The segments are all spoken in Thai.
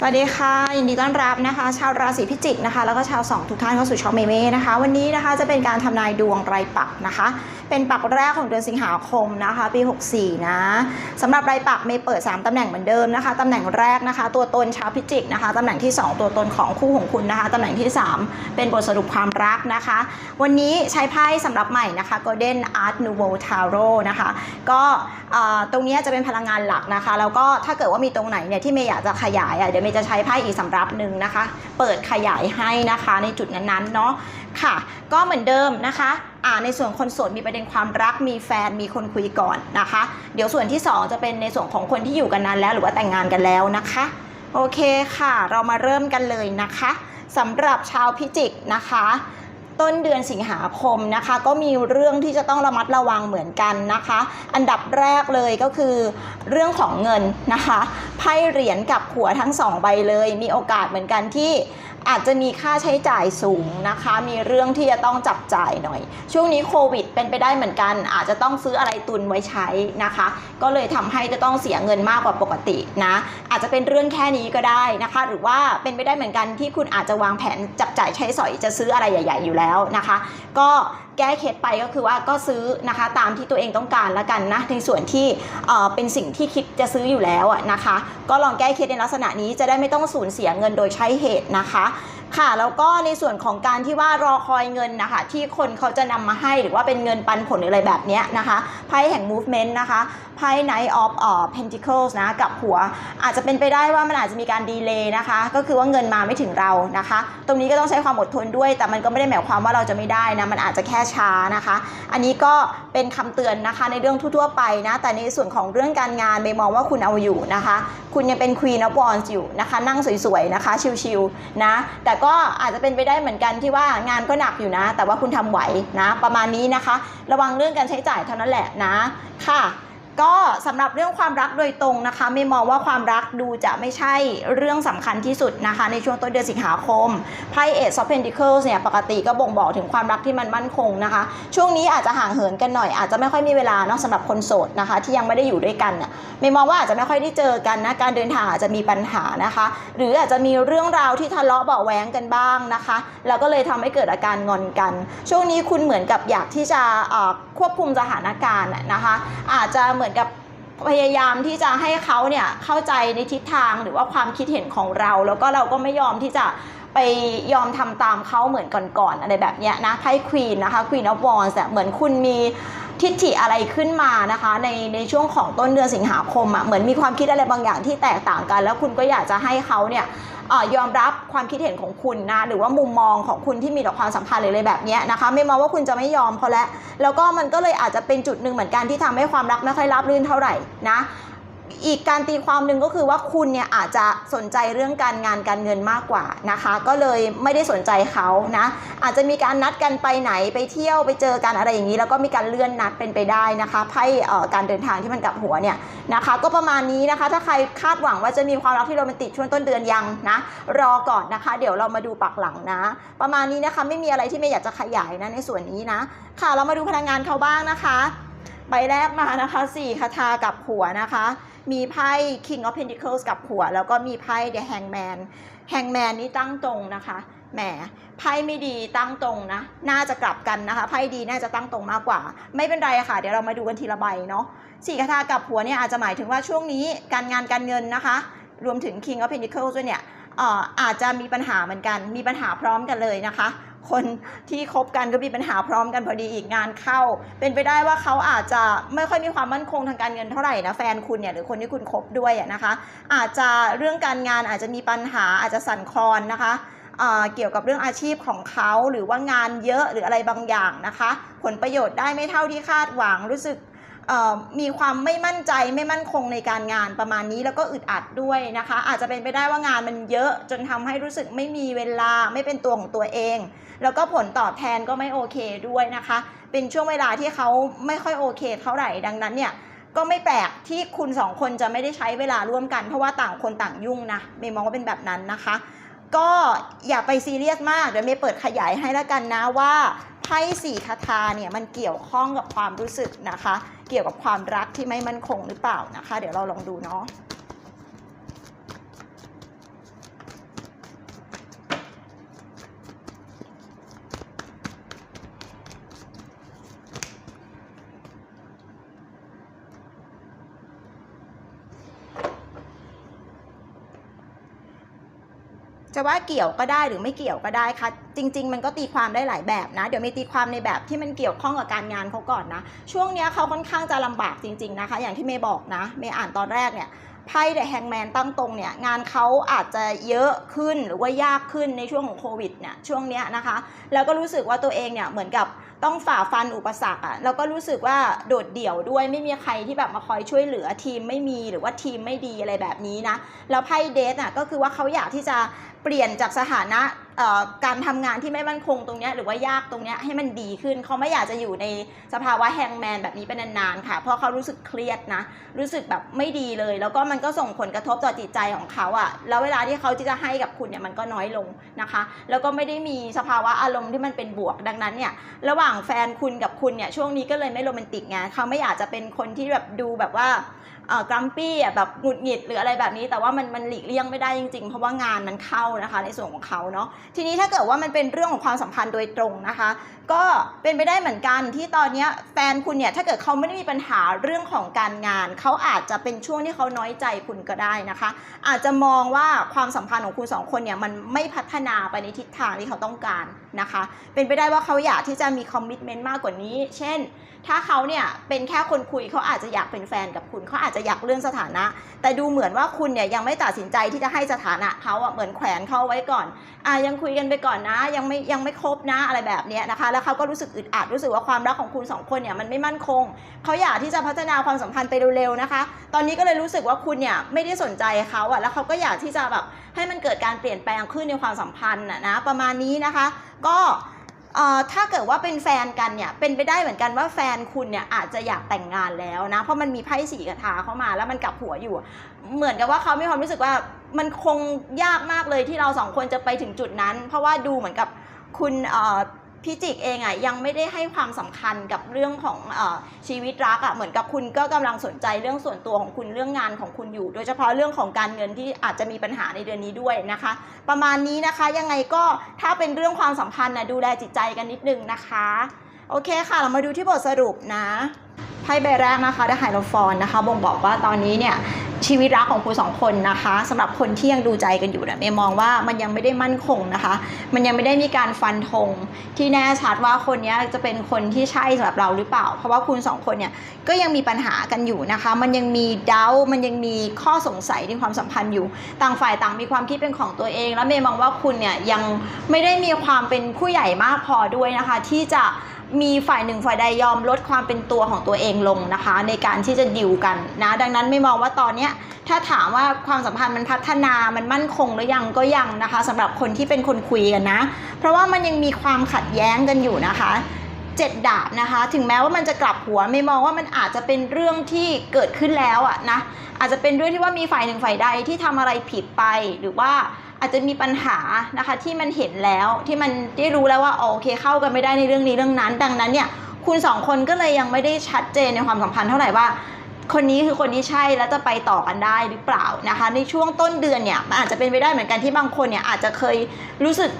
สวัสดีค่ะยินดีต้อนรับนะคะ ชาวราศีพิจิกนะคะ แล้วก็ชาวสองทุกท่านเข้าสู่ช่องเมเม่นะคะ วันนี้นะคะจะเป็นการทำนายดวงรายปักนะคะ เป็นปักแรกของเดือนสิงหาคมนะคะ ปี 64 นะสำหรับรายปักเมย์เปิด 3 ตำแหน่งเหมือนเดิมนะคะตำแหน่งแรกนะคะ ตัวตนชาวพิจิกนะคะตำแหน่งที่ 2 ตัวตนของคู่ของคุณนะคะตำแหน่งที่ 3 เป็นบทสรุปความรักนะคะ วันนี้ใช้ไพ่สำหรับใหม่นะคะ Golden Art Nouveau Tarot นะคะก็ตรงนี้จะเป็นพลังงานหลักนะคะ แล้วก็ถ้าเกิดว่ามีตรงไหนเนี่ยที่เมย์อยากจะขยายอะเดี๋ยวเมย์จะใช้ไพ่อีกสำรับหนึ่งนะคะ เปิดขยายให้นะคะในจุดนั้นๆเนาะ ค่ะ ก็เหมือนเดิมนะคะอ่าในส่วนคนโสดมีประเด็นความรักมีแฟนมีคนคุยก่อนนะคะ เดี๋ยวส่วนที่สองจะเป็นในส่วนของคนที่อยู่กันนานแล้ว หรือว่าแต่งงานกันแล้วนะคะ โอเคค่ะ เรามาเริ่มกันเลยนะคะสำหรับชาวพิจิกนะคะต้นเดือนสิงหาคมนะคะ ก็มีเรื่องที่จะต้องระมัดระวังเหมือนกันนะคะ อันดับแรกเลยก็คือเรื่องของเงินนะคะไพ่เหรียญกับหัวทั้งสองใบเลย มีโอกาสเหมือนกันที่ อาจจะมีค่าใช้จ่ายสูงนะคะ มีเรื่องที่จะต้องจับจ่ายหน่อย ช่วงนี้โควิดเป็นไปได้เหมือนกัน อาจจะต้องซื้ออะไรตุนไว้ใช้นะคะ ก็เลยทำให้จะต้องเสียเงินมากกว่าปกตินะ อาจจะเป็นเรื่องแค่นี้ก็ได้นะคะ หรือว่าเป็นไปได้เหมือนกันที่คุณอาจจะวางแผนจับจ่ายใช้สอยจะซื้ออะไรใหญ่ ๆ อยู่แล้วนะคะ ก็ แก้เคล็ดไปก็คือว่าก็ซื้อนะคะตามที่ตัวเองต้องการแล้วกันนะในส่วนที่เออเป็นสิ่งที่คิดจะซื้ออยู่แล้วอะนะคะ ก็ลองแก้เคล็ดในลักษณะนี้จะได้ไม่ต้องสูญเสียเงินโดยใช้เหตุนะคะ ค่ะแล้วก็ในส่วนของการที่ว่ารอคอยเงินนะคะที่คนเขาจะนำมาให้หรือว่าเป็นเงินปันผลหรืออะไรแบบนี้นะคะไพ่แห่ง movement นะคะไพ่ Knight of เอ่อ Pentacles นะกับหัว อาจจะเป็นไปได้ว่ามันอาจจะมีการดีเลย์นะคะ ก็คือว่าเงินมาไม่ถึงเรานะคะ ตรงนี้ก็ต้องใช้ความอดทนด้วย แต่มันก็ไม่ได้หมายความว่าเราจะไม่ได้นะมันอาจจะแค่ช้านะคะ อันนี้ก็เป็นคำเตือนนะคะในเรื่องทั่วๆไปนะแต่ในส่วนของเรื่องการงานเมมองว่าคุณเอาอยู่นะคะ คุณยังเป็น Queen of Wands อยู่นะคะ นั่งสวยๆนะคะชิลๆนะแต่ก็อาจจะเป็นไปได้เหมือนกันที่ว่างานก็หนักอยู่นะ แต่ว่าคุณทำไหวนะ ประมาณนี้นะคะ ระวังเรื่องการใช้จ่ายเท่านั้นแหละนะ ค่ะ ก็สำหรับเรื่องความรักโดยตรงนะคะไม่มองว่าความรักดูจะไม่ใช่เรื่องสำคัญที่สุดนะคะ ในช่วงต้นเดือนสิงหาคมไพ่เอ of Pentacles เนี่ยปกติก็บ่งบอกถึงความรักที่มันมั่นคงนะคะ ช่วงนี้อาจจะห่างเหินกันหน่อยอาจจะไม่ค่อยมีเวลาเนาะสำหรับคนโสดนะคะ ที่ยังไม่ได้อยู่ด้วยกันน่ะไม่มองว่าอาจจะไม่ค่อยได้เจอกันนะการเดินทางอาจจะมีปัญหานะคะ หรืออาจจะมีเรื่องราวที่ทะเลาะเบาะแวงกันบ้างนะคะแล้วก็เลยทำให้เกิดอาการงอนกัน ช่วงนี้คุณเหมือนกับอยากที่จะควบคุมสถานการณ์นะคะ อาจจะเหมือนกับพยายามที่จะให้เขาเนี่ยเข้าใจในทิศทางหรือว่าความคิดเห็นของเรา แล้วก็เราก็ไม่ยอมที่จะไปยอมทำตามเขาเหมือนก่อนๆอะไรแบบเนี้ยนะไพ่ควีนนะคะ Queen of Wands อะเหมือนคุณมีทิฏฐิอะไรขึ้นมานะคะในในช่วงของต้นเดือนสิงหาคมอะเหมือนมีความคิดอะไรบางอย่างที่แตกต่างกัน แล้วคุณก็อยากจะให้เขาเนี่ย อยอมรับความคิดเห็นของคุณนะหรือว่ามุมมองของคุณที่มีต่อความสัมพันธ์หรืออะไรแบบนี้นะคะ ไม่มองว่าคุณจะไม่ยอมเขาแล้วแล้วก็มันก็เลยอาจจะเป็นจุดหนึ่งเหมือนกันที่ทำให้ความรักไม่ค่อยรับรื่นเท่าไหร่นะ อีกการตีความหนึ่งก็คือว่าคุณเนี่ยอาจจะสนใจเรื่องการงานการเงินมากกว่านะคะ ก็เลยไม่ได้สนใจเขานะ อาจจะมีการนัดกันไปไหนไปเที่ยวไปเจอกันอะไรอย่างนี้ แล้วก็มีการเลื่อนนัดเป็นไปได้นะคะไพ่การเดินทางที่มันกลับหัวเนี่ยนะคะ ก็ประมาณนี้นะคะ ถ้าใครคาดหวังว่าจะมีความรักที่โรแมนติกช่วงต้นเดือนยังนะรอก่อนนะคะ เดี๋ยวเรามาดูปักหลังนะ ประมาณนี้นะคะไม่มีอะไรที่ไม่อยากจะขยายนะในส่วนนี้นะ ค่ะเรามาดูพลังงานเขาบ้างนะคะ ใบแรกมานะคะ4คาถากับหัวนะคะ มีไพ่ King of Pentacles กับหัว แล้วก็มีไพ่ The Hangman Hangman นี่ตั้งตรงนะคะแหมไพ่ไม่ดีตั้งตรงนะ น่าจะกลับกันนะคะไพ่ดีน่าจะตั้งตรงมากกว่า ไม่เป็นไรค่ะ เดี๋ยวเรามาดูกันทีละใบเนาะสี่คาถากับหัวเนี่ยอาจจะหมายถึงว่าช่วงนี้การงานการเงินนะคะ รวมถึง King of Pentacles ด้วยเนี่ยอออาจจะมีปัญหาเหมือนกัน มีปัญหาพร้อมกันเลยนะคะ คนที่คบกันก็มีปัญหาพร้อมกันพอดีอีกงานเข้า เป็นไปได้ว่าเขาอาจจะไม่ค่อยมีความมั่นคงทางการเงินเท่าไหร่นะแฟนคุณเนี่ยหรือคนที่คุณคบด้วยนะคะ อาจจะเรื่องการงานอาจจะมีปัญหาอาจจะสั่นคลอนนะคะเกี่ยวกับเรื่องอาชีพของเขาหรือว่างานเยอะหรืออะไรบางอย่างนะคะ ผลประโยชน์ได้ไม่เท่าที่คาดหวังรู้สึก มีความไม่มั่นใจไม่มั่นคงในการงานประมาณนี้แล้วก็อึดอัดด้วยนะคะ อาจจะเป็นไปได้ว่างานมันเยอะจนทำให้รู้สึกไม่มีเวลาไม่เป็นตัวของตัวเอง แล้วก็ผลตอบแทนก็ไม่โอเคด้วยนะคะ เป็นช่วงเวลาที่เขาไม่ค่อยโอเคเท่าไหร่ดังนั้นเนี่ยก็ไม่แปลกที่คุณสองคนจะไม่ได้ใช้เวลาร่วมกันเพราะว่าต่างคนต่างยุ่งนะเมย์มองว่าเป็นแบบนั้นนะคะ ก็อย่าไปซีเรียสมากเดี๋ยวเมย์เปิดขยายให้แล้วกันนะว่า ไพ่สี่คาถาเนี่ยมันเกี่ยวข้องกับความรู้สึกนะคะ เกี่ยวกับความรักที่ไม่มั่นคงหรือเปล่านะคะ เดี๋ยวเราลองดูเนาะ จะว่าเกี่ยวก็ได้หรือไม่เกี่ยวก็ได้ค่ะจริง ๆ มันก็ตีความได้หลายแบบนะ เดี๋ยวมีตีความในแบบที่มันเกี่ยวข้องกับการงานเขาก่อนนะ ช่วงนี้เขาค่อนข้างจะลำบากจริง ๆนะคะ อย่างที่เมย์บอกนะเมย์อ่านตอนแรกเนี่ยไพ่เดอะแฮงแมนตั้งตรงเนี่ยงานเขาอาจจะเยอะขึ้นหรือว่ายากขึ้นในช่วงของโควิดเนี่ยช่วงเนี้ยนะคะ แล้วก็รู้สึกว่าตัวเองเนี่ยเหมือนกับต้องฝ่าฟันอุปสรรคอะแล้วก็รู้สึกว่าโดดเดี่ยวด้วยไม่มีใครที่แบบมาคอยช่วยเหลือทีมไม่มีหรือว่าทีมไม่ดีอะไรแบบนี้นะแล้วไพ่เดทอะก็คือว่าเขาอยากที่จะเปลี่ยนจากสถานะการทำงานที่ไม่มั่นคงตรงนี้หรือว่ายากตรงนี้ให้มันดีขึ้น เขาไม่อยากจะอยู่ในสภาวะแฮงแมนแบบนี้เป็นนานๆค่ะ เพราะเขารู้สึกเครียดนะ รู้สึกแบบไม่ดีเลย แล้วก็มันก็ส่งผลกระทบต่อจิตใจของเขาอะแล้วเวลาที่เขาจะให้กับคุณเนี่ยมันก็น้อยลงนะคะ แล้วก็ไม่ได้มีสภาวะอารมณ์ที่มันเป็นบวกดังนั้นเนี่ยระหว่างแฟนคุณกับคุณเนี่ยช่วงนี้ก็เลยไม่โรแมนติกไงเขาไม่อยากจะเป็นคนที่แบบดูแบบว่า กรัมปี้แบบหงุดหงิดหรืออะไรแบบนี้ แต่ว่ามันมันหลีกเลี่ยงไม่ได้จริงๆ เพราะว่างานมันเข้านะคะในส่วนของเขาเนาะทีนี้ถ้าเกิดว่ามันเป็นเรื่องของความสัมพันธ์โดยตรงนะคะ ก็เป็นไปได้เหมือนกันที่ตอนนี้แฟนคุณเนี่ยถ้าเกิดเขาไม่ได้มีปัญหาเรื่องของการงาน เขาอาจจะเป็นช่วงที่เขาน้อยใจคุณก็ได้นะคะ อาจจะมองว่าความสัมพันธ์ของคุณสองคนเนี่ยมันไม่พัฒนาไปในทิศทางที่เขาต้องการนะคะ เป็นไปได้ว่าเขาอยากที่จะมีคอมมิชเมนต์มากกว่านี้ เช่น ถ้าเขาเนี่ยเป็นแค่คนคุยเขาอาจจะอยากเป็นแฟนกับคุณเขาอาจจะอยากเลื่อนสถานะ แต่ดูเหมือนว่าคุณเนี่ยยังไม่ตัดสินใจที่จะให้สถานะเขาอะเหมือนแขวนเขาไว้ก่อนอะยังคุยกันไปก่อนนะ ยังไม่ยังไม่ครบนะอะไรแบบเนี้ยนะคะ แล้วเขาก็รู้สึกอึดอัดรู้สึกว่าความรักของคุณสองคนเนี่ยมันไม่มั่นคงเขาอยากที่จะพัฒนาความสัมพันธ์ไปเร็วๆนะคะ ตอนนี้ก็เลยรู้สึกว่าคุณเนี่ยไม่ได้สนใจเขาอะแล้วเขาก็อยากที่จะแบบให้มันเกิดการเปลี่ยนแปลงขึ้นในความสัมพันธ์น่ะนะประมาณนี้นะคะ ก็ ถ้าเกิดว่าเป็นแฟนกันเนี่ยเป็นไปได้เหมือนกันว่าแฟนคุณเนี่ยอาจจะอยากแต่งงานแล้วนะ เพราะมันมีไพ่สีกระทาเข้ามาแล้วมันกลับหัวอยู่ เหมือนกับว่าเขามีความรู้สึกว่ามันคงยากมากเลยที่เราสองคนจะไปถึงจุดนั้น เพราะว่าดูเหมือนกับคุณเอ่อ พิจิกเองอะยังไม่ได้ให้ความสำคัญกับเรื่องของอชีวิตรักอะเหมือนกับคุณก็กำลังสนใจเรื่องส่วนตัวของคุณเรื่องงานของคุณอยู่ โดยเฉพาะเรื่องของการเงินที่อาจจะมีปัญหาในเดือนนี้ด้วยนะคะ ประมาณนี้นะคะยังไงก็ถ้าเป็นเรื่องความสัมพันธ์นะดูแลจิตใจกันนิดนึงนะคะโอเคค่ะ เรามาดูที่บทสรุปนะไพ่ใบแรกนะคะได้ไฮโลฟอนนะคะบ่งบอกว่าตอนนี้เนี่ย ชีวิตรักของคุณสองคนนะคะสำหรับคนที่ยังดูใจกันอยู่เนี่ยเมย์มองว่ามันยังไม่ได้มั่นคงนะคะ มันยังไม่ได้มีการฟันธงที่แน่ชัดว่าคนนี้จะเป็นคนที่ใช่สำหรับเราหรือเปล่า เพราะว่าคุณสองคนเนี่ยก็ยังมีปัญหากันอยู่นะคะ มันยังมีดามันยังมีข้อสงสัยในความสัมพันธ์อยู่ ต่างฝ่ายต่างมีความคิดเป็นของตัวเอง แล้วเมย์มองว่าคุณเนี่ยยังไม่ได้มีความเป็นผู้ใหญ่มากพอด้วยนะคะ ที่จะ มีฝ่ายหนึ่งฝ่ายใดยอมลดความเป็นตัวของตัวเองลงนะคะ ในการที่จะดิวกันนะดังนั้นไม่มองว่าตอนเนี้ยถ้าถามว่าความสัมพันธ์มันพัฒนามันมั่นคงหรือยังก็ยังนะคะสำหรับคนที่เป็นคนคุยกันนะ เพราะว่ามันยังมีความขัดแย้งกันอยู่นะคะเจ็ดดาบนะคะ ถึงแม้ว่ามันจะกลับหัวไม่มองว่ามันอาจจะเป็นเรื่องที่เกิดขึ้นแล้วอะนะอาจจะเป็นเรื่องที่ว่ามีฝ่ายหนึ่งฝ่ายใดที่ทำอะไรผิดไปหรือว่า อาจจะมีปัญหานะคะที่มันเห็นแล้วที่มันได้รู้แล้วว่าโอเคเข้ากันไม่ได้ในเรื่องนี้เรื่องนั้น ดังนั้นเนี่ยคุณสองคนก็เลยยังไม่ได้ชัดเจนในความสัมพันธ์เท่าไหร่ว่า คนนี้คือคนที่ใช่แล้วจะไปต่อกันได้หรือเปล่านะคะ ในช่วงต้นเดือนเนี่ยมันอาจจะเป็นไปได้เหมือนกันที่บางคนเนี่ยอาจจะเคยรู้สึก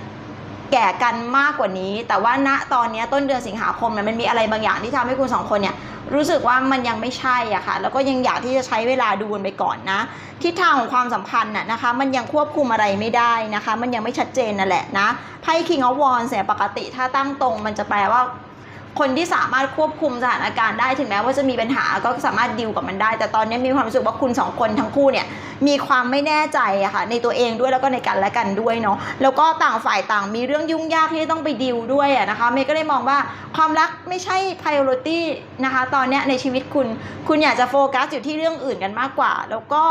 แก่กันมากกว่านี้ แต่ว่าณตอนนี้ต้นเดือนสิงหาคมเนี่ยมันมีอะไรบางอย่างที่ทำให้คุณสองคนเนี่ยรู้สึกว่ามันยังไม่ใช่อะค่ะ แล้วก็ยังอยากที่จะใช้เวลาดูกันไปก่อนนะ ทิศทางของความสัมพันธ์น่ะนะคะ มันยังควบคุมอะไรไม่ได้นะคะ มันยังไม่ชัดเจนนั่นแหละนะ ไพ่ King of Wands เนี่ยปกติถ้าตั้งตรง มันจะแปลว่า คนที่สามารถควบคุมสถานการณ์ได้ถึงแม้ว่าจะมีปัญหาก็สามารถดิวกับมันได้ แต่ตอนนี้มีความรู้สึกว่าคุณสองคนทั้งคู่เนี่ยมีความไม่แน่ใจอะค่ะในตัวเองด้วยแล้วก็ในกันและกันด้วยเนาะแล้วก็ต่างฝ่ายต่างมีเรื่องยุ่งยากที่ต้องไปดิวด้วยอะนะคะเมย์ก็เลยมองว่าความรักไม่ใช่ priority นะคะ ตอนนี้ในชีวิตคุณคุณอยากจะโฟกัสอยู่ที่เรื่องอื่นกันมากกว่า แล้วก็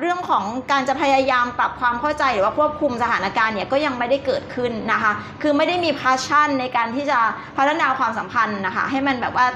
เรื่องของการจะพยายามปรับความเข้าใจหรือว่าควบคุมสถานการณ์เนี่ยก็ยังไม่ได้เกิดขึ้นนะคะ คือไม่ได้มี passion ในการที่จะพัฒนาความสัมพันธ์นะคะ ให้มันแบบว่า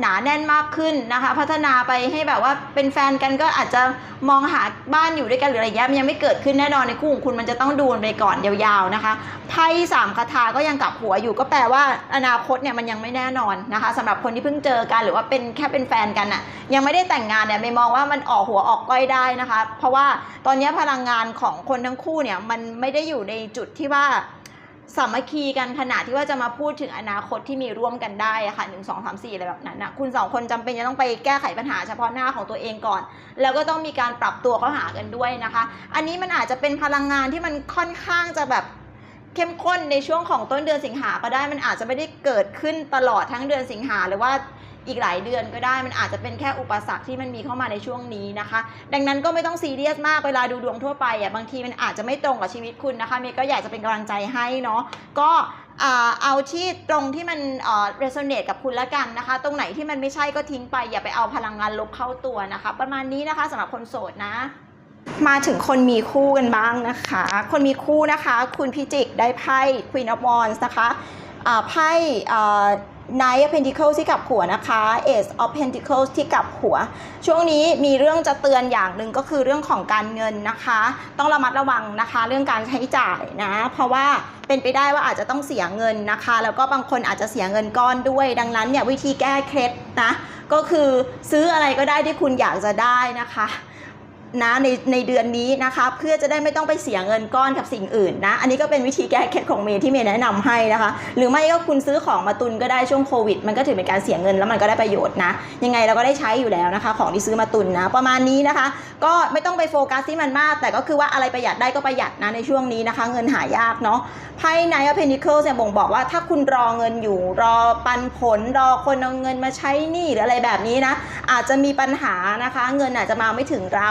หนาแน่นมากขึ้นนะคะ พัฒนาไปให้แบบว่าเป็นแฟนกันก็อาจจะมองหาบ้านอยู่ด้วยกันหรืออะไรเงี้ยมันยังไม่เกิดขึ้นแน่นอนในคู่ของคุณมันจะต้องดูนไปก่อนยาวๆนะคะไพ่สามคาถาก็ยังกลับหัวอยู่ก็แปลว่าอนาคตเนี่ยมันยังไม่แน่นอนนะคะสำหรับคนที่เพิ่งเจอกันหรือว่าเป็นแค่เป็นแฟนกันอะยังไม่ได้แต่งงานเนี่ยไม่มองว่ามันออกหัวออกก้อยได้นะคะ เพราะว่าตอนนี้พลังงานของคนทั้งคู่เนี่ยมันไม่ได้อยู่ในจุดที่ว่า สามัคคีกันขนาดที่ว่าจะมาพูดถึงอนาคตที่มีร่วมกันได้อะค่ะหนึ่งสองสามสี่อะไรแบบนั้นนะคุณสองคนจำเป็นจะต้องไปแก้ไขปัญหาเฉพาะหน้าของตัวเองก่อน แล้วก็ต้องมีการปรับตัวเข้าหากันด้วยนะคะ อันนี้มันอาจจะเป็นพลังงานที่มันค่อนข้างจะแบบเข้มข้นในช่วงของต้นเดือนสิงหาก็ได้มันอาจจะไม่ได้เกิดขึ้นตลอดทั้งเดือนสิงหาหรือว่า อีกหลายเดือนก็ได้ มันอาจจะเป็นแค่อุปสรรคที่มันมีเข้ามาในช่วงนี้นะคะ ดังนั้นก็ไม่ต้องซีเรียสมากเวลาดูดวงทั่วไปอะบางทีมันอาจจะไม่ตรงกับชีวิตคุณนะคะเมย์ก็อยากจะเป็นกำลังใจให้เนาะก็เอาที่ตรงที่มันเอ่อ resonate กับคุณละกันนะคะ ตรงไหนที่มันไม่ใช่ก็ทิ้งไป อย่าไปเอาพลังงานลบเข้าตัวนะคะ ประมาณนี้นะคะสำหรับคนโสดนะมาถึงคนมีคู่กันบ้างนะคะ คนมีคู่นะคะ คุณพิจิกได้ไพ่ Queen of Wands นะคะไพ่ Knight of Pentacles ที่กลับหัวนะคะ Ace of Pentacles ที่กลับหัว ช่วงนี้มีเรื่องจะเตือนอย่างหนึ่งก็คือเรื่องของการเงินนะคะ ต้องระมัดระวังนะคะ เรื่องการใช้จ่ายนะ เพราะว่าเป็นไปได้ว่าอาจจะต้องเสียเงินนะคะ แล้วก็บางคนอาจจะเสียเงินก้อนด้วย ดังนั้นเนี่ยวิธีแก้เคล็ดนะ ก็คือซื้ออะไรก็ได้ที่คุณอยากจะได้นะคะ นะในในเดือนนี้นะคะเพื่อจะได้ไม่ต้องไปเสียเงินก้อนกับสิ่งอื่นนะอันนี้ก็เป็นวิธีแก้เคล็ดของเมย์ที่เมย์แนะนำให้นะคะ หรือไม่ก็คุณซื้อของมาตุนก็ได้ช่วงโควิด มันก็ถือเป็นการเสียเงินแล้วมันก็ได้ประโยชน์นะ ยังไงเราก็ได้ใช้อยู่แล้วนะคะ ของที่ซื้อมาตุนนะประมาณนี้นะคะ ก็ไม่ต้องไปโฟกัสที่มันมาก แต่ก็คือว่าอะไรประหยัดได้ก็ประหยัดนะในช่วงนี้นะคะ เงินหายากเนาะไพ่ไนท์เพนิเคิลเนี่ยบ่งบอกว่าถ้าคุณรอเงินอยู่รอปันผลรอคนเอาเงินมาใช้หนี้หรืออะไรแบบนี้นะอาจจะมีปัญหานะคะ เงินอาจจะมาไม่ถึงเรา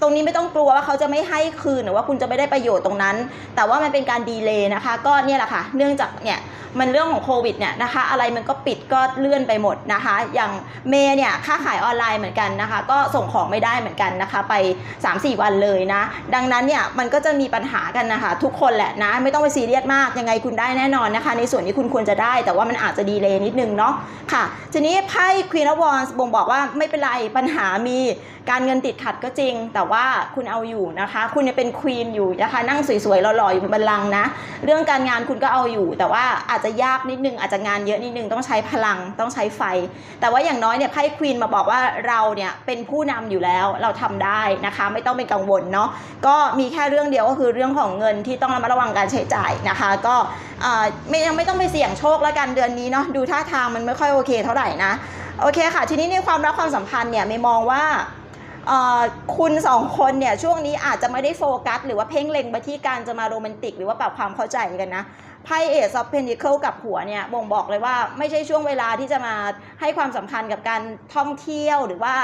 ตรงนี้ไม่ต้องกลัวว่าเขาจะไม่ให้คืนหรือว่าคุณจะไม่ได้ประโยชน์ตรงนั้น แต่ว่ามันเป็นการดีเลย์นะคะ ก็เนี่ยแหละค่ะ เนื่องจากเนี่ยมันเรื่องของโควิดเนี่ยนะคะ อะไรมันก็ปิดก็เลื่อนไปหมดนะคะ อย่างเมย์เนี่ยค้าขายออนไลน์เหมือนกันนะคะ ก็ส่งของไม่ได้เหมือนกันนะคะ ไป 3-4 วันเลยนะ ดังนั้นเนี่ยมันก็จะมีปัญหากันนะคะ ทุกคนแหละนะไม่ต้องไปซีเรียสมากยังไงคุณได้แน่นอนนะคะ ในส่วนที่คุณควรจะได้ แต่ว่ามันอาจจะดีเลย์นิดนึงเนาะค่ะ ทีนี้ไพ่ Queen of Wands บ่งบอกว่าไม่เป็นไรปัญหามีการเงินติดขัดก็จริง แต่ว่าคุณเอาอยู่นะคะ คุณยังเป็นควีนอยู่นะคะ นั่งสวยๆหล่อๆอยู่บนบัลลังก์นะ เรื่องการงานคุณก็เอาอยู่ แต่ว่าอาจจะยากนิดนึง อาจจะงานเยอะนิดนึง ต้องใช้พลัง ต้องใช้ไฟ แต่ว่าอย่างน้อยเนี่ยไพ่ควีนมาบอกว่าเราเนี่ยเป็นผู้นำอยู่แล้ว เราทำได้นะคะ ไม่ต้องเป็นกังวลเนาะ ก็มีแค่เรื่องเดียวก็คือเรื่องของเงินที่ต้องระมัดระวังการใช้จ่ายนะคะ ก็เออไม่ยังไม่ต้องไปเสี่ยงโชคแล้วกันเดือนนี้เนาะ ดูท่าทางมันไม่ค่อยโอเคเท่าไหร่นะ โอเคค่ะ ทีนี้ในความรักความสัมพันธ์เนี่ยไม่มองว่า คุณสองคนเนี่ยช่วงนี้อาจจะไม่ได้โฟกัส หรือว่าเพ่งเล็งไปที่การจะมาโรแมนติก หรือว่าปรับความเข้าใจกันนะไพ่เอซอฟเพนดิเคิลกับหัวเนี่ยบ่งบอกเลยว่าไม่ใช่ช่วงเวลาที่จะมาให้ความสำคัญกับการท่องเที่ยวหรือว่า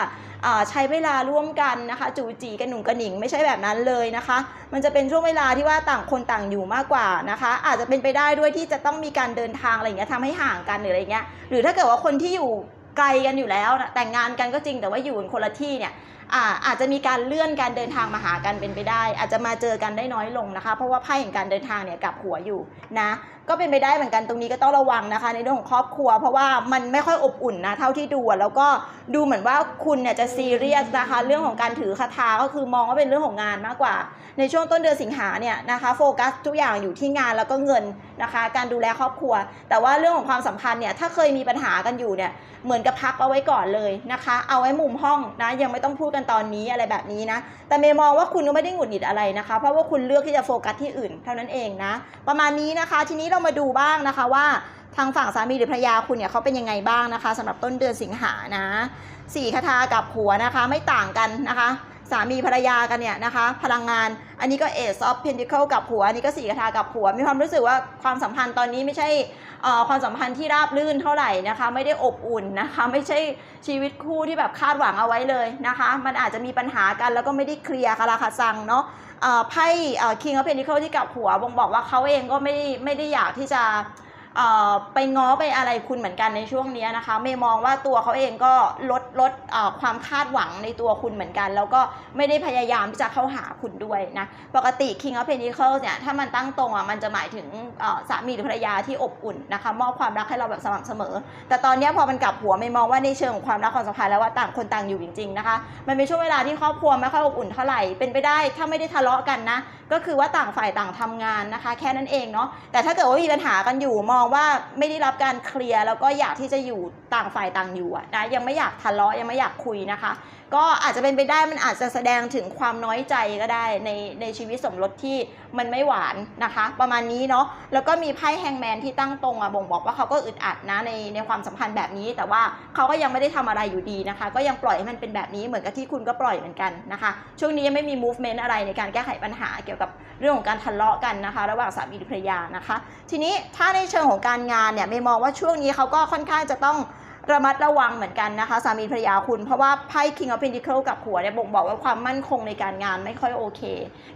ใช้เวลาร่วมกันนะคะจูจีกันหนุ่งกระหนิงไม่ใช่แบบนั้นเลยนะคะ มันจะเป็นช่วงเวลาที่ว่าต่างคนต่างอยู่มากกว่านะคะ อาจจะเป็นไปได้ด้วยที่จะต้องมีการเดินทางอะไรอย่างเงี้ยทำให้ห่างกันหรืออะไรเงี้ยหรือถ้าเกิดว่าคนที่อยู่ไกลกันอยู่แล้วแต่งงานกันก็จริงแต่ว่าอยู่คนละที่เนี่ย อาจจะมีการเลื่อนการเดินทางมาหากันเป็นไปได้ อาจจะมาเจอกันได้น้อยลงนะคะ เพราะว่าไพ่แห่งการเดินทางเนี่ยกลับหัวอยู่นะก็เป็นไปได้เหมือนกันตรงนี้ก็ต้องระวังนะคะ ในเรื่องของครอบครัว เพราะว่ามันไม่ค่อยอบอุ่นนะเท่าที่ดูแล้วก็ดูเหมือนว่าคุณเนี่ยจะซีเรียสนะคะเรื่องของการถือคาถาก็คือมองว่าเป็นเรื่องของงานมากกว่า ในช่วงต้นเดือนสิงหาเนี่ยนะคะโฟกัสทุกอย่างอยู่ที่งานแล้วก็เงินนะคะ การดูแลครอบครัว แต่ว่าเรื่องของความสัมพันธ์เนี่ยถ้าเคยมีปัญหากันอยู่เนี่ยเหมือนกับพักเอาไว้ก่อนเลยนะคะ เอาไว้มุมห้องนะยังไม่ต้องพูดกันตอนนี้อะไรแบบนี้นะ แต่เมย์มองว่าคุณก็ไม่ได้หงุดหงิดอะไรนะคะ เพราะว่าคุณเลือกที่จะโฟกัสที่อื่นเท่านั้นเองนะ ประมาณนี้นะคะ ทีนี้เรามาดูบ้างนะคะว่าทางฝั่งสามีหรือภรรยาคุณเนี่ยเขาเป็นยังไงบ้างนะคะสำหรับต้นเดือนสิงหานะสี่คาถากับหัวนะคะ ไม่ต่างกันนะคะ สามีภรรยากันเนี่ยนะคะ พลังงาน อันนี้ก็ Ace of Pentacle กับหัว อันนี้ก็สี่คาถากับหัว มีความรู้สึกว่าความสัมพันธ์ตอนนี้ไม่ใช่ความสัมพันธ์ที่ราบรื่นเท่าไหร่นะคะ ไม่ได้อบอุ่นนะคะ ไม่ใช่ชีวิตคู่ที่แบบคาดหวังเอาไว้เลยนะคะ มันอาจจะมีปัญหากันแล้วก็ไม่ได้เคลียร์คาราคาซังเนาะไพ่เอ่อ King of Pentacle ที่กับหัวบ่งบอกว่าเขาเองก็ไม่ไม่ได้อยากที่จะ ไปง้อไปอะไรคุณเหมือนกันในช่วงนี้นะคะไม่มองว่าตัวเขาเองก็ลดลดความคาดหวังในตัวคุณเหมือนกัน แล้วก็ไม่ได้พยายามที่จะเข้าหาคุณด้วยนะปกติ King of Pentacles เนี่ยถ้ามันตั้งตรงอะมันจะหมายถึงสามีหรือภรรยาที่อบอุ่นนะคะมอบความรักให้เราแบบสม่ำเสมอ แต่ตอนนี้พอมันกลับหัวไม่มองว่าในเชิงของความรักความสัมพันธ์แล้วว่าต่างคนต่างอยู่จริงๆนะคะมันเป็นช่วงเวลาที่ครอบครัวไม่ค่อยอบอุ่นเท่าไหร่เป็นไปได้ถ้าไม่ได้ทะเลาะกันนะก็คือว่าต่างฝ่ายต่างทำงานนะคะ แค่นั้นเองเนาะแต่ถ้าเกิดว่ามีปัญหากันอยู่มององว่าไม่ได้รับการเคลียร์แล้วก็อยากที่จะอยู่ต่างฝ่ายต่างอยู่นะยังไม่อยากทะเลาะยังไม่อยากคุยนะคะ ก็อาจจะเป็นไปได้มันอาจจะแสดงถึงความน้อยใจก็ได้ในในชีวิตสมรสที่มันไม่หวานนะคะ ประมาณนี้เนาะแล้วก็มีไพ่แฮงแมนที่ตั้งตรงอะบ่งบอกว่าเขาก็อึดอัดนะในในความสัมพันธ์แบบนี้ แต่ว่าเขาก็ยังไม่ได้ทำอะไรอยู่ดีนะคะ ก็ยังปล่อยให้มันเป็นแบบนี้เหมือนกับที่คุณก็ปล่อยเหมือนกันนะคะช่วงนี้ยังไม่มี movement อะไรในการแก้ไขปัญหาเกี่ยวกับเรื่องของการทะเลาะกันนะคะ ระหว่างสามีภรรยานะคะ ทีนี้ถ้าในเชิงของการงานเนี่ยไม่มองว่าช่วงนี้เขาก็ค่อนข้างจะต้องระมัดระวังเหมือนกันนะคะ สามีภรรยาคุณ เพราะว่าไพ่ King of Pentacles กับหัวเนี่ยบ่งบอกว่าความมั่นคงในการงานไม่ค่อยโอเค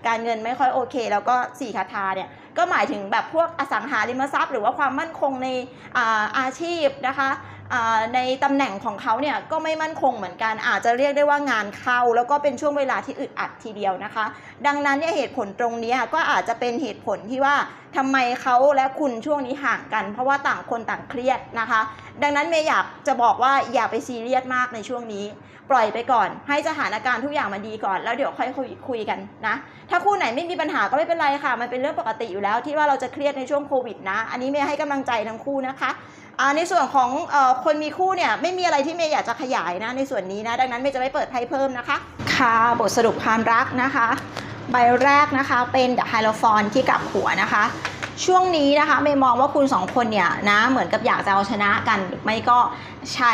การเงินไม่ค่อยโอเค แล้วก็สี่คาถาเนี่ยก็หมายถึงแบบพวกอสังหาริมทรัพย์ หรือว่าความมั่นคงในอาอาชีพนะคะ ในตำแหน่งของเขาเนี่ยก็ไม่มั่นคงเหมือนกันอาจจะเรียกได้ว่างานเข้า แล้วก็เป็นช่วงเวลาที่อึดอัดทีเดียวนะคะ ดังนั้นเนี่ยเหตุผลตรงนี้ก็อาจจะเป็นเหตุผลที่ว่าทำไมเขาและคุณช่วงนี้ห่างกัน เพราะว่าต่างคนต่างเครียดนะคะ ดังนั้นเมย์อยากจะบอกว่าอย่าไปซีเรียสมากในช่วงนี้ ปล่อยไปก่อน ให้สถานการณ์ทุกอย่างมันดีก่อน แล้วเดี๋ยวค่อยคุยคุยกันนะถ้าคู่ไหนไม่มีปัญหาก็ไม่เป็นไรค่ะ มันเป็นเรื่องปกติอยู่แล้วที่ว่าเราจะเครียดในช่วงโควิดนะ อันนี้เมย์ให้กำลังใจทั้งคู่นะคะ ในส่วนของอคนมีคู่เนี่ยไม่มีอะไรที่เมย์อยากจะขยายนะในส่วนนี้นะดังนั้นเมย์จะไม่เปิดไพ่เพิ่มนะคะ ค่ะบทสรุปความรักนะคะ ใบแรกนะคะเป็นเดอะไฮโลฟอนที่กลับหัวนะคะ ช่วงนี้นะคะเมย์มองว่าคุณสองคนเนี่ยนะเหมือนกับอยากจะเอาชนะกันหรือไม่ก็ใช้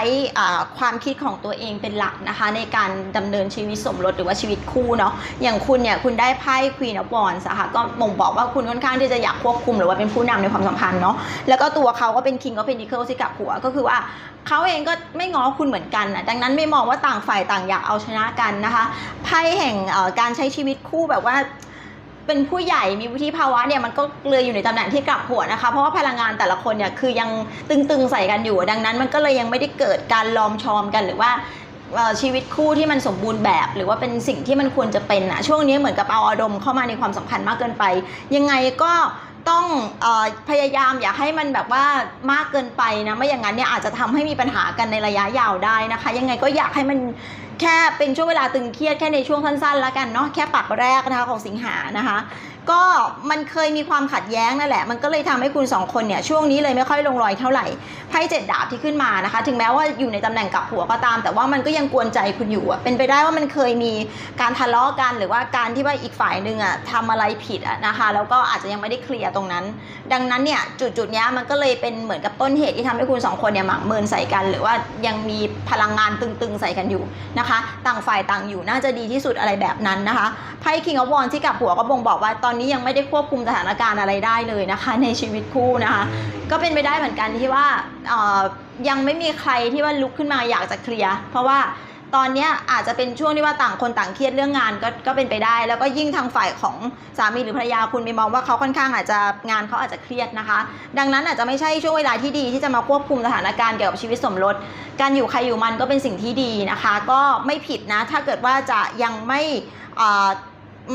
ความคิดของตัวเองเป็นหลักนะคะ ในการดำเนินชีวิตสมรสหรือว่าชีวิตคู่เนาะอย่างคุณเนี่ยคุณได้ไพ่ Queen of Wands อะค่ะก็บ่งบอกว่าคุณค่อนข้างที่จะอยากควบคุมหรือว่าเป็นผู้นำในความสัมพันธ์เนาะแล้วก็ตัวเขาก็เป็น King of Pentacles ที่กับหัวก็คือว่าเขาเองก็ไม่ง้อคุณเหมือนกันนะดังนั้นไม่มองว่าต่างฝ่ายต่างอยากเอาชนะกันนะคะไพ่แห่งการใช้ชีวิตคู่แบบว่า เป็นผู้ใหญ่มีวุฒิภาวะเนี่ยมันก็เลยอยู่ในตำแหน่งที่กลับหัวนะคะ เพราะว่าพลังงานแต่ละคนเนี่ยคือยังตึงๆใส่กันอยู่ ดังนั้นมันก็เลยยังไม่ได้เกิดการลอมชอมกันหรือว่าชีวิตคู่ที่มันสมบูรณ์แบบ หรือว่าเป็นสิ่งที่มันควรจะเป็นอะช่วงนี้เหมือนกับเอาอารมณ์เข้ามาในความสัมพันธ์มากเกินไป ยังไงก็ ต้องอพยายามอย่าให้มันแบบว่ามากเกินไปนะไม่อย่างนั้นเนี่ยอาจจะทำให้มีปัญหากันในระยะยาวได้นะคะ ยังไงก็อยากให้มันแค่เป็นช่วงเวลาตึงเครียดแค่ในช่วงสั้นๆแล้วกันเนาะแค่ปักแรกนะคะของสิงหานะคะ ก็มันเคยมีความขัดแย้งนั่นแหละ มันก็เลยทำให้คุณสองคนเนี่ยช่วงนี้เลยไม่ค่อยลงรอยเท่าไหร่ไพ่เจ็ดดาบที่ขึ้นมานะคะ ถึงแม้ว่าอยู่ในตำแหน่งกับหัวก็ตาม แต่ว่ามันก็ยังกวนใจคุณอยู่อะเป็นไปได้ว่ามันเคยมีการทะเลาะกัน หรือว่าการที่ว่าอีกฝ่ายหนึ่งอะทำอะไรผิดอะนะคะแล้วก็อาจจะยังไม่ได้เคลียร์ตรงนั้น ดังนั้นเนี่ยจุดจุดเนี้ยมันก็เลยเป็นเหมือนกับต้นเหตุที่ทำให้คุณสองคนเนี่ยหมักเมินใส่กัน หรือว่ายังมีพลังงานตึงๆใส่กันอยู่นะคะ ต่างฝ่ายต่างอยู่น่าจะดีที่สุดอะไรแบบนั้นนะคะไพ่ King of Wands ที่กับหัวก็บ่งบอกว่าตอนนี้ยังไม่ได้ควบคุมสถานการณ์อะไรได้เลยนะคะ ในชีวิตคู่นะคะ ก็เป็นไปได้เหมือนกันที่ว่ายังไม่มีใครที่ว่าลุกขึ้นมาอยากจะเคลียร์เพราะว่าตอนนี้อาจจะเป็นช่วงที่ว่าต่างคนต่างเครียดเรื่องงานก็ก็เป็นไปได้ แล้วก็ยิ่งทางฝ่ายของสามีหรือภรรยาคุณมีมองว่าเขาค่อนข้างอาจจะงานเขาอาจจะเครียดนะคะ ดังนั้นอาจจะไม่ใช่ช่วงเวลาที่ดีที่จะมาควบคุมสถานการณ์เกี่ยวกับชีวิตสมรสการอยู่ใครอยู่มันก็เป็นสิ่งที่ดีนะคะ ก็ไม่ผิดนะถ้าเกิดว่าจะยังไม่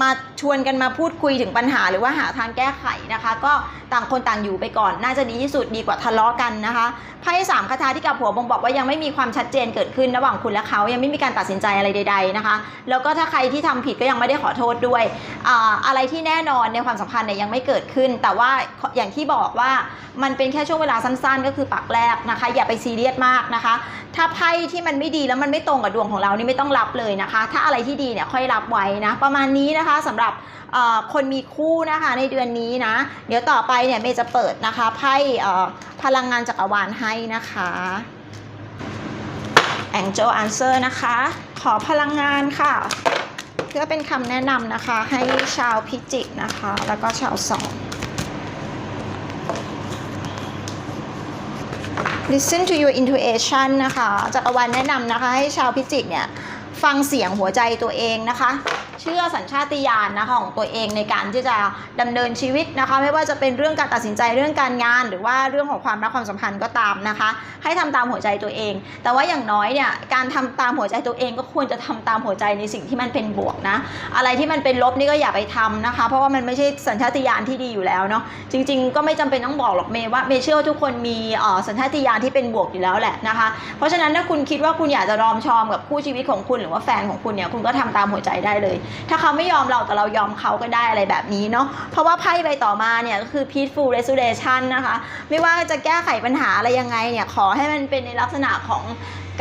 มาชวนกันมาพูดคุยถึงปัญหาหรือว่าหาทางแก้ไขนะคะ ก็ต่างคนต่างอยู่ไปก่อน น่าจะดีที่สุดดีกว่าทะเลาะกันนะคะไพ่สามคาถาที่กับหัวบ่งบอกว่ายังไม่มีความชัดเจนเกิดขึ้นระหว่างคุณและเขายังไม่มีการตัดสินใจอะไรใด ๆนะคะ แล้วก็ถ้าใครที่ทำผิดก็ยังไม่ได้ขอโทษด้วยออะไรที่แน่นอนในความสัมพันธ์เนี่ยยังไม่เกิดขึ้น แต่ว่าอย่างที่บอกว่ามันเป็นแค่ช่วงเวลาสั้น ๆ ก็คือปักแรกนะคะ อย่าไปซีเรียสมากนะคะ ถ้าไพ่ที่มันไม่ดีแล้วมันไม่ตรงกับดวงของเรานี่ไม่ต้องรับเลยนะคะ ถ้าอะไรที่ดีเนี่ยค่อยรับไว้นะประมาณนี้นะคะสำหรับคนมีคู่นะคะในเดือนนี้นะ เดี๋ยวต่อไปเนี่ยเมย์จะเปิดนะคะไพ่พลังงานจักรวาลให้นะคะ Angel Answer นะคะ ขอพลังงานค่ะ เพื่อเป็นคำแนะนำนะคะให้ชาวพิจิกนะคะ แล้วก็ชาวสอง listen to your intuition นะคะจักรวาลแนะนำนะคะให้ชาวพิจิกเนี่ย ฟังเสียงหัวใจตัวเองนะคะ เชื่อสัญชาตญาณนะคะของตัวเองในการที่จะดำเนินชีวิตนะคะ ไม่ว่าจะเป็นเรื่องการตัดสินใจเรื่องการงาน หรือว่าเรื่องของความรักความสัมพันธ์ก็ตามนะคะ ให้ทำตามหัวใจตัวเอง แต่ว่าอย่างน้อยเนี่ยการทำตามหัวใจตัวเองก็ควรจะทำตามหัวใจในสิ่งที่มันเป็นบวกนะ อะไรที่มันเป็นลบนี่ก็อย่าไปทำนะคะ เพราะว่ามันไม่ใช่สัญชาตญาณที่ดีอยู่แล้วเนาะจริง ๆ ก็ไม่จำเป็นต้องบอกหรอกเมย์ว่าเมย์เชื่อว่าทุกคนมีเอ่อสัญชาตญาณที่เป็นบวกอยู่แล้วแหละนะคะ เพราะฉะนั้นถ้าคุณคิดว่าคุณอยากจะรอมชอมกับคู่ชีวิตของคุณหรือว่าแฟนของคุณเนี่ยคุณก็ทำตามหัวใจได้เลย ถ้าเขาไม่ยอมเราแต่เรายอมเขาก็ได้อะไรแบบนี้เนาะเพราะว่าไพ่ใบต่อมาเนี่ยก็คือ peaceful resolution นะคะ ไม่ว่าจะแก้ไขปัญหาอะไรยังไงเนี่ยขอให้มันเป็นในลักษณะของ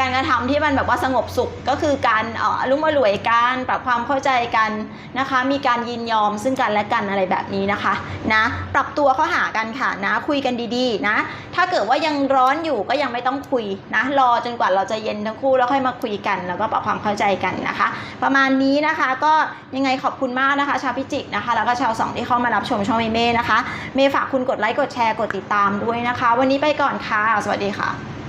การกระทำที่มันแบบว่าสงบสุขก็คือการเอ่อรุ่มอรวยกันปรับความเข้าใจกันนะคะ มีการยินยอมซึ่งกันและกันอะไรแบบนี้นะคะนะปรับตัวเข้าหากันค่ะนะคุยกันดีๆนะถ้าเกิดว่ายังร้อนอยู่ก็ยังไม่ต้องคุยนะรอจนกว่าเราจะเย็นทั้งคู่แล้วค่อยมาคุยกัน แล้วก็ปรับความเข้าใจกันนะคะ ประมาณนี้นะคะก็ยังไงขอบคุณมากนะคะ ชาวพิจิกนะคะ แล้วก็ชาวสองที่เข้ามารับชมช่องเมเม่นะคะ เมย์ฝากคุณกดไลค์กดแชร์กดติดตามด้วยนะคะ วันนี้ไปก่อนค่ะ สวัสดีค่ะ